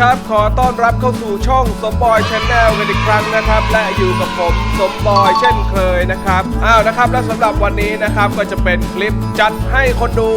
ครับ ขอต้อนรับเข้าสู่ช่องสมบอยชาแนลกันอีกครั้งนะครับ และอยู่กับผมสมบอยเช่นเคยนะครับ อ้าวนะครับ และสำหรับวันนี้นะครับก็จะเป็นคลิปจัดให้คนดู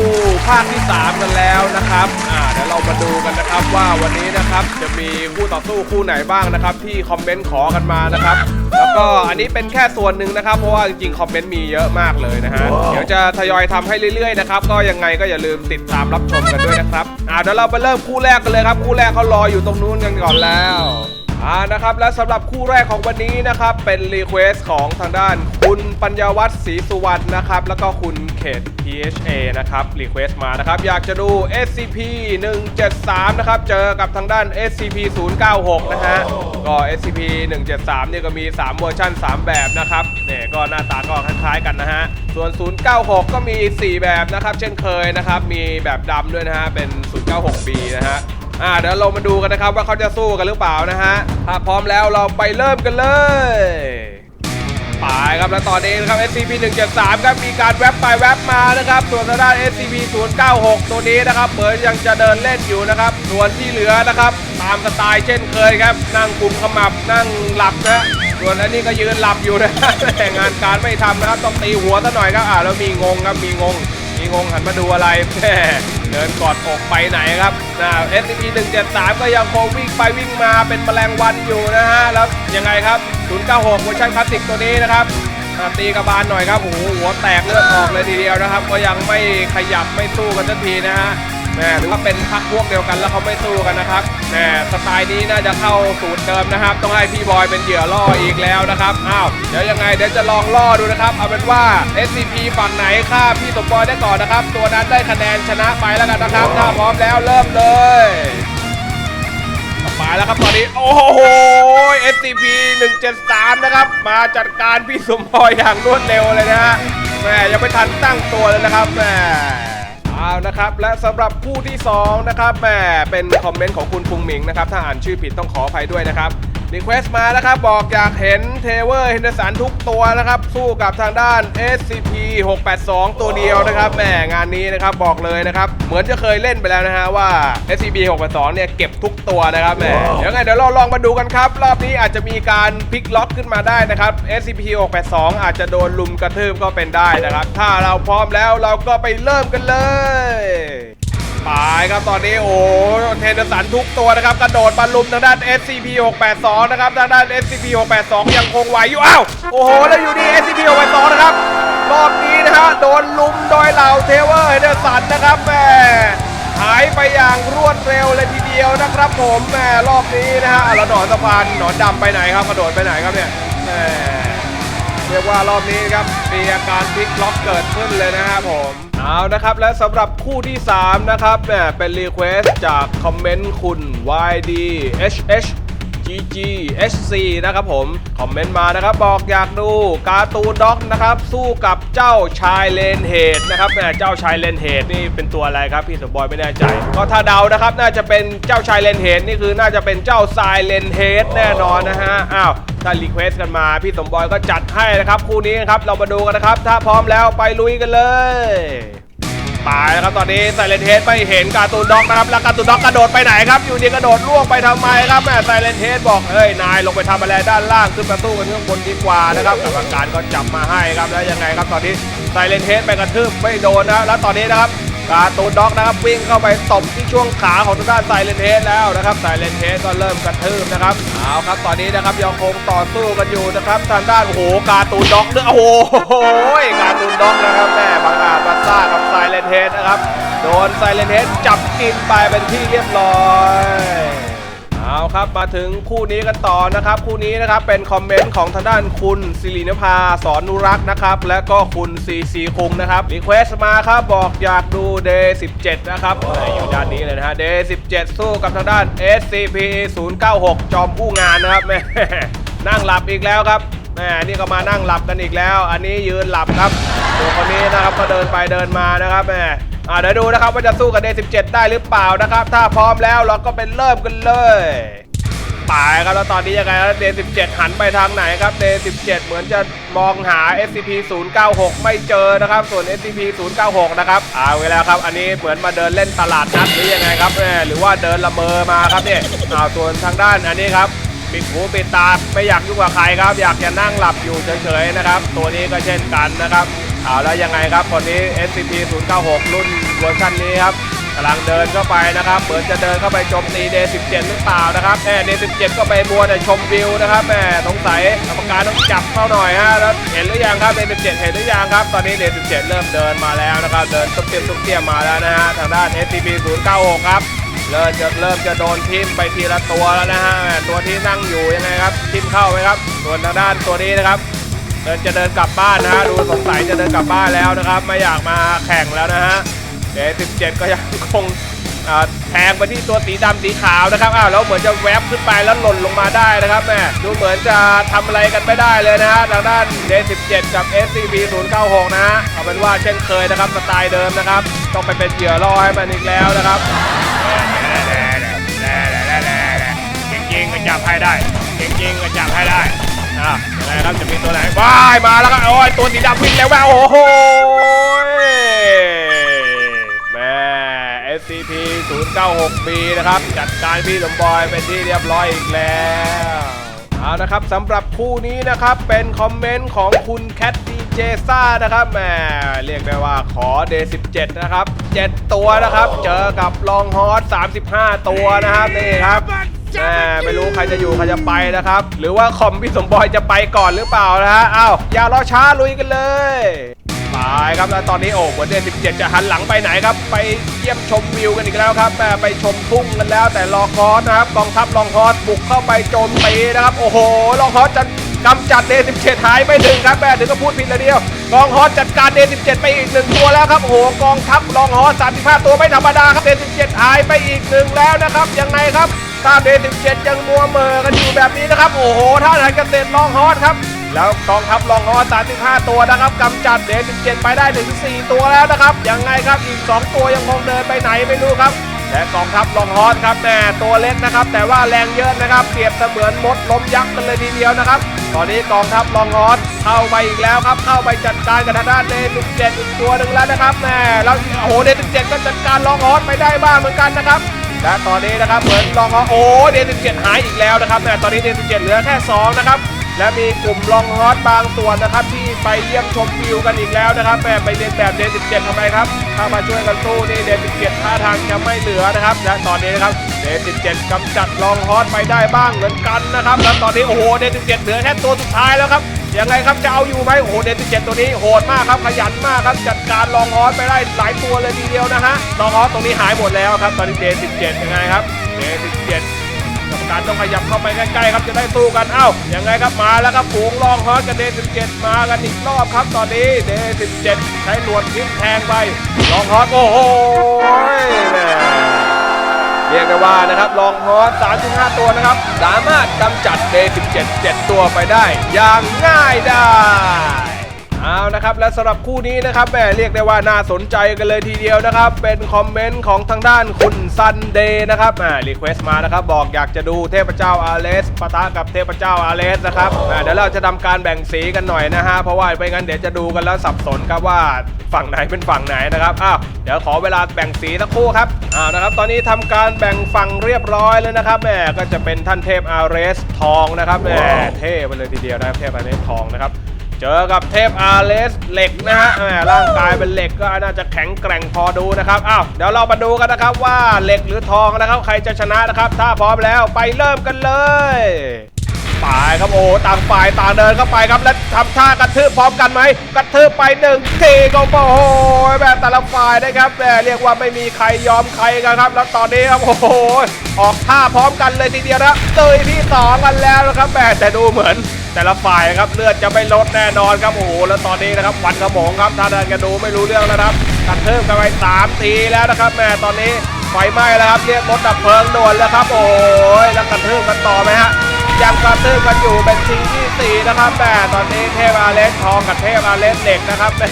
ภาคที่ 3 กันแล้วนะครับ อ่าเดี๋ยวเรามาดูกันนะครับว่าวันนี้นะครับจะมีคู่ต่อสู้คู่ไหนบ้างนะครับ ที่คอมเมนต์ขอกันมานะครับ แล้วก็อันนี้เป็นแค่ส่วนหนึ่งนะครับ เพราะว่าจริงๆ คอมเมนต์มีเยอะมากเลยนะฮะ เดี๋ยวจะทยอยทำให้เรื่อยๆนะครับ ก็ยังไงก็อย่าลืมติดตามรับชมกันด้วยนะครับ อ่าเดี๋ยวเราไปเริ่มคู่แรกกันเลยครับ คู่แรกเขารออยู่ตรงนู้นกันก่อนแล้ว อ่านะครับและสำหรับคู่แรกของวันนี้นะครับเป็นรีเควสของทางด้านคุณปัญญาวัฒน์ศรีสุวรรณนะครับแล้วก็คุณเขต PHA นะครับรีเควสมานะครับอยากจะดู SCP 173นะครับเจอกับทางด้าน SCP 096นะฮะก็ SCP 173เนี่ยก็มี 3 เวอร์ชัน3 แบบนะครับเนี่ยก็หน้าตาก็คล้ายๆกันนะฮะส่วน 096 ก็มี 4 แบบนะครับเช่นเคยนะครับมีแบบดำด้วยนะฮะเป็น 096B นะฮะ อ่าเดี๋ยวเรามาดูกันนะครับว่าเขาจะสู้กันหรือเปล่านะฮะถ้าพร้อมแล้วเราไปเริ่มกันเลยไปครับแล้วตอนนี้นะครับ SCP 173ครับมีการแวบไปแวบมานะครับส่วนทางด้าน SCP 096ตัวนี้นะครับเหมือนยังจะเดินเล่นอยู่นะครับส่วนที่เหลือนะครับตามสไตล์เช่นเคยครับนั่งกลุ่มขมับนั่งหลับนะส่วนอันนี้ก็ยืนหลับอยู่นะแต่งานการไม่ทำนะครับต้องตีหัวซะหน่อยครับอ่าแล้วมีงงครับมีงง มีงงหันมาดูอะไรแเดินกอดอกไปไหนครับนะ SCP 173ก็ยังคงวิ่งไปวิ่งมาเป็นแมลงวันอยู่นะฮะ แล้วยังไงครับ096เวอร์ชันคลาสสิกตัวนี้นะครับอ่าตีกระบาลหน่อยครับโอ้โหหัวแตกเลือดออกเลยทีเดียวนะครับ ก็ยังไม่ขยับไม่สู้กันสักทีนะฮะ แหม่หรือว่าเป็นพักพวกเดียวกันแล้วเขาไม่สู้กันนะครับแหม่สไตล์นี้น่าจะเข้าสูตรเดิมนะครับ ต้องให้พี่บอยเป็นเหยื่อล่ออีกแล้วนะครับอ้าวเดี๋ยวยังไงเดี๋ยวจะลองล่อดูนะครับ เอาเป็นว่า SCP ฝั่งไหนฆ่าพี่สมบอยได้ก่อนนะครับ ตัวนั้นได้คะแนนชนะไปแล้วกันนะครับถ้าพร้อมแล้วเริ่มเลยไปแล้วครับตอนนี้โอ้โห SCP 173 นะครับ มาจัดการพี่สมบอยอย่างรวดเร็วเลยนะฮะแหมยังไม่ทันตั้งตัวเลยนะครับแหม เอานะครับและสำหรับคู่ที่2นะครับแหมเป็นคอมเมนต์ของคุณพุงหมิงนะครับถ้าอ่านชื่อผิดต้องขออภัยด้วยนะครับ รีเควสมานะครับ บอกอยากเห็นเทเวอร์เฮนเดอร์สันทุกตัวนะครับ สู้กับทางด้าน SCP 682 ตัวเดียวนะครับแหมงานนี้นะครับบอกเลยนะครับ เหมือนจะเคยเล่นไปแล้วนะฮะว่า SCP 682 เนี่ยเก็บทุกตัวนะครับแหมเดี๋ยวไงเดี๋ยวเราลองมาดูกันครับ รอบนี้อาจจะมีการพลิกล็อกขึ้นมาได้นะครับ SCP 682 อาจจะโดนลุมกระทืบก็เป็นได้นะครับ ถ้าเราพร้อมแล้วเราก็ไปเริ่มกันเลย ไปครับตอนนี้โอ้เทนเดอร์สันทุกตัวนะครับ กระโดดมาลุมทางด้าน SCP 682นะครับทางด้าน SCP 682ยังคงไหวอยู่อ้าวโอ้โหแล้วอยู่นี่ SCP 682นะครับรอบนี้นะฮะโดนลุมโดยเหล่าเทเวอร์เฮนเดอร์สันนะครับแหมหายไปอย่างรวดเร็วเลยทีเดียวนะครับผมแหมรอบนี้นะฮะอะแล้วหนอนสะพานหนอนดำไปไหนครับกระโดดไปไหนครับเนี่ยแหม เรียกว่ารอบนี้ครับมีอาการพลิกล็อกเกิดขึ้นเลยนะครับผมเอานะครับและสำหรับคู่ที่ 3 นะครับเนี่ยเป็นรีเควสจากคอมเมนต์คุณ YD HH GG HC นะครับผม คอมเมนต์มานะครับ บอกอยากดูการ์ตูนด็อกนะครับ สู้กับเจ้าชายเลนเฮดนะครับแหม่เจ้าชายเลนเฮดนี่เป็นตัวอะไรครับ พี่สมบอยไม่แน่ใจ ก็ถ้าเดานะครับ น่าจะเป็นเจ้าชายเลนเฮดนี่คือน่าจะเป็นเจ้าทรายเลนเฮดแน่นอนนะฮะอ้าว ถ้ารีเควสกันมา พี่สมบอยก็จัดให้นะครับ คู่นี้นะครับเรามาดูกันนะครับ ถ้าพร้อมแล้วไปลุยกันเลยตายแล้วครับตอนนี้ไซเลนเฮดไม่เห็นการ์ตูนด็อกนะครับแล้วการ์ตูนด็อกกระโดดไปไหนครับ อยู่ดีกระโดดล่วงไปทำไมครับแม่ไซเลนเฮดบอกเอ้ยนายลงไปทำอะไรด้านล่างขึ้นมาสู้กันข้างบนดีกว่านะครับกรรมการก็จับมาให้ครับแล้วยังไงครับตอนนี้ไซเลนเฮดไปกระทืบไม่โดนนะแล้วตอนนี้นะครับ การตูนด็อกนะครับวิ่งเข้าไปตบที่ช่วงขาของทางด้านไซเลนเทสแล้วนะครับไซเลนเทสก็เริ่มกระทืบนะครับเอาครับตอนนี้นะครับยังคงต่อสู้กันอยู่นะครับทางด้านโอ้โหการตูนด็อกเนื้อโอ้โหการตูนด็อกนะครับแม่บังอาจมาซ่ากับไซเลนเทสนะครับโดนไซเลนเทสจับกินไปเป็นที่เรียบร้อย ครับมาถึงคู่นี้กันต่อนะครับ คู่นี้นะครับเป็นคอมเมนต์ของทางด้านคุณสิรินภาสอนนุรักษ์นะครับ และก็คุณซีซีคงนะครับรีเควสมาครับบอกอยากดู Day 17 นะครับออยู่ด้านนี้เลยนะฮะ Day 17 สู้กับทางด้าน SCP 096 จอมผู้งานนะครับแม่นั่งหลับอีกแล้วครับแม่นี่ก็มานั่งหลับกันอีกแล้ว อันนี้ยืนหลับครับตัวคนนี้นะครับก็เดินไปเดินมานะครับแม่เดี๋ยวดูนะครับว่าจะสู้กับ D17 ได้หรือเปล่านะครับ ถ้าพร้อมแล้วเราก็ไปเริ่มกันเลย ป่ายครับแล้วตอนนี้ยังไงครับเดย์17หันไปทางไหนครับเดย์17เหมือนจะมองหา SCP 096 ไม่เจอนะครับ ส่วน SCP 096 นะครับเอาไว้แล้วครับ อันนี้เหมือนมาเดินเล่นตลาดนัดหรือยังไงครับหรือว่าเดินละเมอมาครับเนี่ยเอาส่วนทางด้านอันนี้ครับปิดหูปิดตาไม่อยากยุ่งกับใครครับ อยากจะนั่งหลับอยู่เฉยๆนะครับ ตัวนี้ก็เช่นกันนะครับเอาแล้วยังไงครับคนนี้ SCP 096 รุ่นเวอร์ชันนี้ครับ กำลังเดินเข้าไปนะครับ เหมือนจะเดินเข้าไปโจมตีเดย์17หรือเปล่านะครับแหมเดย์17ก็ไปมัวแต่ชมวิวนะครับแหมสงสัยกรรมการต้องจับเข้าหน่อยฮะแล้วเห็นหรือยังครับเดย์17เห็นหรือยังครับ ตอนนี้เดย์17เริ่มเดินมาแล้วนะครับ เดินตุ๊บเตี้ยตุ๊บเตี้ยมมาแล้วนะฮะทางด้าน SCP 096 ครับเริ่มจะเริ่มจะโดนทิมไปทีละตัวแล้วนะฮะแหมตัวที่นั่งอยู่ยังไงครับทิมเข้าไหมครับ ส่วนทางด้านตัวนี้นะครับเดินจะเดินกลับบ้านนะฮะดูสงสัยจะเดินกลับบ้านแล้วนะครับ ไม่อยากมาแข่งแล้วนะฮะ เด17ก็ยังคงแทงไปที่ตัวสีดำสีขาวนะครับ อ้าวแล้วเหมือนจะแวบขึ้นไปแล้วหล่นลงมาได้นะครับแม่ดูเหมือนจะทำอะไรกันไม่ได้เลยนะฮะทางด้าน D17 กับ SCP 096 นะฮะเอาเป็นว่าเช่นเคยนะครับสไตล์เดิมนะครับ ต้องไปเป็นเหยื่อล่อให้มันอีกแล้วนะครับจริงๆก็จับให้ได้จริงๆก็จับให้ได้อะยังไงครับจะมีตัวไหนว้ายมาแล้วครับโอ้ยตัวสีดำวิ่งแล้วแววโอ้โห SCP 096B นะครับ จัดการพี่สมบอยเป็นที่เรียบร้อยอีกแล้วเอานะครับสำหรับคู่นี้นะครับเป็นคอมเมนต์ของคุณแคทดีเจซ่านะครับแหมเรียกได้ว่าขอ Day 17 นะครับ 7 ตัวนะครับ เจอกับลองฮอส35 ตัวนะครับนี่ครับแหมไม่รู้ใครจะอยู่ใครจะไปนะครับ หรือว่าคอมพี่สมบอยจะไปก่อนหรือเปล่านะฮะอ้าวอย่ารอช้าลุยกันเลย ไปครับแล้วตอนนี้โอ้หมือนเดย์17 จะหันหลังไปไหนครับ ไปเยี่ยมชมวิวกันอีกแล้วครับแหมไปชมทุ่งกันแล้ว แต่ลองฮอสนะครับกองทัพลองฮอสบุกเข้าไปโจมตีนะครับ โอ้โหลองฮอสจะกำจัดเด17 หายไปหนึ่งครับแม่ถึงก็พูดผิดเลยเดียว กองฮอสจัดการเด17 ไปอีกหนึ่งตัวแล้วครับโอ้โหกองทัพลองฮอส35 ตัวไม่ธรรมดาครับเด17 หายไปอีกหนึ่งแล้วนะครับยังไงครับถ้าเด17 ยังมัวเมอกันอยู่แบบนี้นะครับ โอ้โหถ้าทางเกษตรลองฮอสครับ แล้วกองทัพลองฮอส35 ตัวนะครับกำจัดเดย์17 ไปได้ถึง4ตัวแล้วนะครับ ยังไงครับอีก 2 ตัวยังคงเดินไปไหนไม่รู้ครับและกองทัพลองฮอสครับแม่ตัวเล็กนะครับ แต่ว่าแรงเยอะนะครับ เปรียบเสมือนมดล้มยักษ์กันเลยทีเดียวนะครับ ตอนนี้กองทัพลองฮอสเข้าไปอีกแล้วครับ เข้าไปจัดการกับทางด้านเดนเจ็ดอีกตัวหนึ่งแล้วนะครับแม่แล้วโอ้โหเดนเจ็ดก็จัดการลองฮอสไปได้บ้างเหมือนกันนะครับและตอนนี้นะครับเหมือนลองฮอสโอ้เดนเจ็ดหายอีกแล้วนะครับแม่ตอนนี้เดนเจ็ดเหลือแค่สองนะครับ และมีกลุ่มลองฮอสบางส่วนนะครับ ที่ไปเยี่ยมชมวิวกันอีกแล้วนะครับแหม่ไปเรียนแบบเดน17ทำไมครับถ้ามาช่วยกันสู้นี่เดน17ท่าทางจะไม่เหลือนะครับและตอนนี้นะครับเดน17กำจัดลองฮอสไปได้บ้างเหมือนกันนะครับแล้วตอนนี้โอ้โหเดน17เหลือแค่ตัวสุดท้ายแล้วครับยังไงครับจะเอาอยู่ไหมโอ้โหเดน17ตัวนี้โหดมากครับขยันมากครับจัดการลองฮอสไปได้หลายตัวเลยทีเดียวนะฮะลองฮอสตรงนี้หายหมดแล้วครับตอนนี้เดน17ยังไงครับเดน17 กรรมการต้องขยับเข้าไปใกล้ๆครับจะได้สู้กันเอ้ายังไงครับมาแล้วครับฝูงลองฮอสกับเดย์17มากันอีกรอบครับตอนนี้เดย์17ใช้หนวดทิ้มแทงไปลองฮอสโอ้โหแม่เรียกได้ว่านะครับลองฮอส35 ตัวนะครับ สามารถกำจัดเดย์17 7 ตัวไปได้ อย่างง่ายได้ เอานะครับและสำหรับคู่นี้นะครับแหมเรียกได้ว่าน่าสนใจกันเลยทีเดียวนะครับ เป็นคอมเมนต์ของทางด้านคุณซันเดย์นะครับอ่ารีเควสต์มานะครับบอกอยากจะดูเทพเจ้าอาเลสปะทะกับเทพเจ้าอาเลสนะครับอ่าเดี๋ยวเราจะทำการแบ่งสีกันหน่อยนะฮะเพราะว่าไม่งั้นเดี๋ยวจะดูกันแล้วสับสนครับว่าฝั่งไหนเป็นฝั่งไหนนะครับอ้าวเดี๋ยวขอเวลาแบ่งสีสักครู่ครับอ้าวนะครับตอนนี้ทำการแบ่งฝั่งเรียบร้อยแล้วนะครับแหมก็จะเป็นท่านเทพอาเรสทองนะครับแหมเท่ไปเลยทีเดียวนะครับเทพอาเรสทองนะครับ เจอกับเทพอาร์เลสเหล็กนะฮะแหมร่างกายเป็นเหล็กก็น่าจะแข็งแกร่งพอดูนะครับอ้าวเดี๋ยวเรามาดูกันนะครับว่าเหล็กหรือทองนะครับ ใครจะชนะนะครับ ถ้าพร้อมแล้วไปเริ่มกันเลย ไปครับโอ้ต่างฝ่ายต่างเดินเข้าไปครับและทำท่ากระทืบพร้อมกันไหมกระทืบไปหนึ่งทีก็โอ้โหแบบแต่ละฝ่ายนะครับแหมเรียกว่าไม่มีใครยอมใครกันครับ แล้วตอนนี้ครับโอ้โหออกท่าพร้อมกันเลยทีเดียวนะเตยที่สองกันแล้วนะครับแหมแต่ดูเหมือนแต่ละฝ่ายครับเลือดจะไม่ลดแน่นอนครับโอ้โหแล้วตอนนี้นะครับวันกระหมงครับถ้าเดินกันดูไม่รู้เรื่องแล้วนะครับกระทิบกันไปสามทีแล้วนะครับแม่ตอนนี้ไฟไหม้แล้วครับเรียกรถดับเพลิงด่วนแล้วครับ โอ้ยแล้วกระทิบกันต่อไหมฮะ ยังกระเทิบกันอยู่เป็นชิงที่สี่นะครับแม่ตอนนี้เทพอาเลสทองกับเทพอาเลสเหล็กนะครับแม่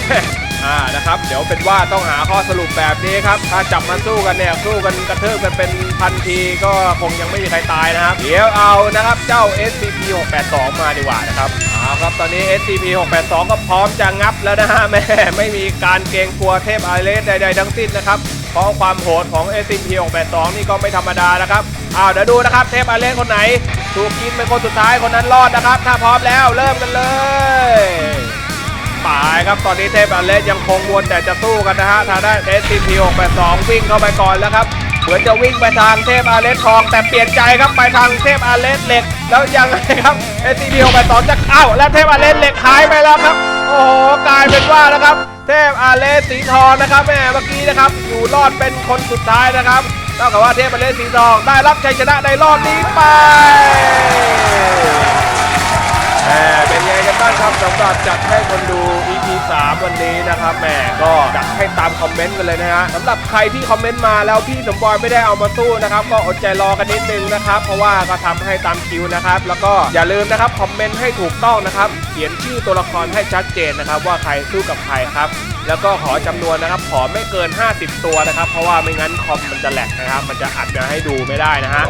อ่านะครับ เดี๋ยวเป็นว่าต้องหาข้อสรุปแบบนี้ครับ ถ้าจับมาสู้กันเนี่ยสู้กันกระเทิบกันเป็นพันทีก็คงยังไม่มีใครตายนะครับ เดี๋ยวเอานะครับเจ้า SCP 682มาดีกว่านะครับเอาครับตอนนี้ SCP 682ก็พร้อมจะงับแล้วนะฮะแม่ไม่มีการเกรงกลัวเทพอาเลสใดๆทั้งสิ้นนะครับเพราะความโหดของ SCP 682นี่ก็ไม่ธรรมดานะครับอ้าวเดี๋ยวดูนะครับเทพอาเลสคนไหน ถูกกินเป็นคนสุดท้ายคนนั้นรอดนะครับ ถ้าพร้อมแล้วเริ่มกันเลยปายครับตอนนี้เทพอาเลสยังคงวนแต่จะสู้กันนะฮะทางด้าน SCP 682วิ่งเข้าไปก่อนแล้วครับเหมือนจะวิ่งไปทางเทพอาเลสทอง แต่เปลี่ยนใจครับไปทางเทพอาเลสเหล็ก แล้วยังไงครับ SCP 682จะอ้าวแล้วเทพอาเลสเหล็กหายไปแล้วครับ โอ้โหกลายเป็นว่านะครับ เทพอาเลสสีทองนะครับแม่เมื่อกี้นะครับอยู่รอดเป็นคนสุดท้ายนะครับ เท่ากับว่าเทพอาเลสสีทองได้รับชัยชนะในรอบนี้ไปแหมเป็นไงกันบ้างครับสำหรับจัดให้คนดู 3 วันนี้นะครับแหมก็จัดให้ตามคอมเมนต์กันเลยนะฮะสำหรับใครที่คอมเมนต์มาแล้วพี่สมบอยไม่ได้เอามาสู้นะครับ ก็อดใจรอกันนิดนึงนะครับ เพราะว่าก็ทำให้ตามคิวนะครับ แล้วก็อย่าลืมนะครับคอมเมนต์ให้ถูกต้องนะครับ เขียนชื่อตัวละครให้ชัดเจนนะครับ ว่าใครสู้กับใครครับแล้วก็ขอจำนวนนะครับ ขอไม่เกิน 50 ตัวนะครับ เพราะว่าไม่งั้นคอมมันจะแหลกนะครับ มันจะอัดมาให้ดูไม่ได้นะฮะ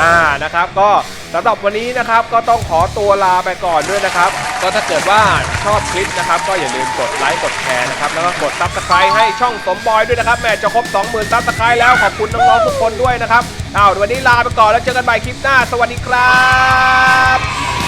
อ่านะครับก็ สำหรับวันนี้นะครับก็ต้องขอตัวลาไปก่อนด้วยนะครับ ก็ถ้าเกิดว่าชอบคลิปนะครับ ก็อย่าลืมกดไลค์กดแชร์นะครับ แล้วก็กดซับสไครต์ให้ช่องสมบอยด้วยนะครับแม่จะครบ 20,000ซับสไครต์แล้วขอบคุณน้องๆทุกคนด้วยนะครับอ้าววันนี้ลาไปก่อนแล้วเจอกันใหม่คลิปหน้า สวัสดีครับ